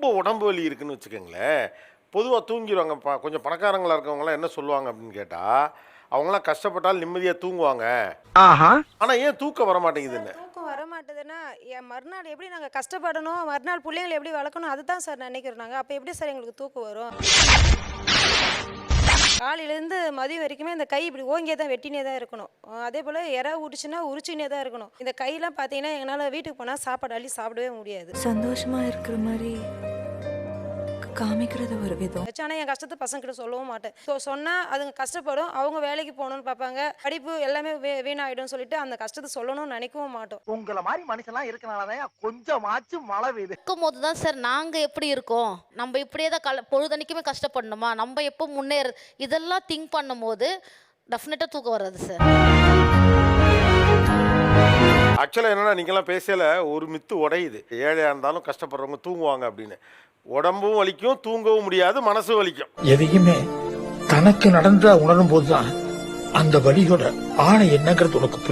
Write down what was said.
ரொம்ப உடம்பு வலி இருக்குன்னு வச்சுக்கோங்களேன். பொதுவாக தூங்கிடுவாங்க ப கொஞ்சம் பணக்காரங்களா இருக்கவங்களாம் என்ன சொல்லுவாங்க அப்படின்னு கேட்டால் அவங்களாம் கஷ்டப்பட்டால் நிம்மதியாக தூங்குவாங்க. ஆஹா. ஆனால் ஏன் தூக்கம் வர மாட்டேங்குதுன்னு தூக்கம் வர மாட்டேதுன்னா என் மறுநாள் எப்படி நாங்கள் கஷ்டப்படணும்? மறுநாள் பிள்ளைங்களை எப்படி வளர்க்கணும்? அதுதான் சார் நினைக்கிறோம் நாங்கள் அப்போ எப்படி சார் எங்களுக்கு தூக்கம் வரும்? காலையிலேருந்து மதியம் வரைக்குமே இந்த கை இப்படி ஓங்கியே தான் வெட்டினே தான் இருக்கணும். அதே போல் இறா உரிச்சுன்னா உரிச்சினே தான் இருக்கணும். இந்த கையெல்லாம் பார்த்தீங்கன்னா எங்களால் வீட்டுக்கு போனால் சாப்பாடு அள்ளி சாப்பிடவே முடியாது. சந்தோஷமா இருக்கிற மாதிரி காமிக்கிறது ஒரு விதம். ஆனால் என் கஷ்டத்தை பசங்கிட்ட சொல்லவும் மாட்டேன். ஸோ சொன்னால் அதுங்க கஷ்டப்படும். அவங்க வேலைக்கு போகணும்னு பார்ப்பாங்க. படிப்பு எல்லாமே வீணாயிடும் சொல்லிட்டு அந்த கஷ்டத்தை சொல்லணும்னு நினைக்கவும் மாட்டோம். உங்களை மாதிரி மனுஷன்லாம் இருக்கனாலதான் கொஞ்சமாச்சும் மழை பெய்யுது. இருக்கும்போது தான் சார் நாங்கள் எப்படி இருக்கோம்? நம்ம இப்படியே தான் கல பொழுதன்னைக்குமே கஷ்டப்படணுமா? நம்ம எப்போ முன்னேற இதெல்லாம் திங்க் பண்ணும்போது டெஃபினட்டாக தூக்கம் வராது சார். ஆக்சுவலாக என்னென்னா நீங்களாம் பேசல ஒரு மித்து உடையுது. ஏழையாக இருந்தாலும் கஷ்டப்படுறவங்க தூங்குவாங்க அப்படின்னு. உடம்பும் வலிக்கும் தூங்கவும் முடியாது மனசும் வலிக்கும். எதையுமே தனக்கு நடந்த உணரும் போதுதான் அந்த வழியோட ஆணை என்னங்கிறது உனக்கு புரியும்.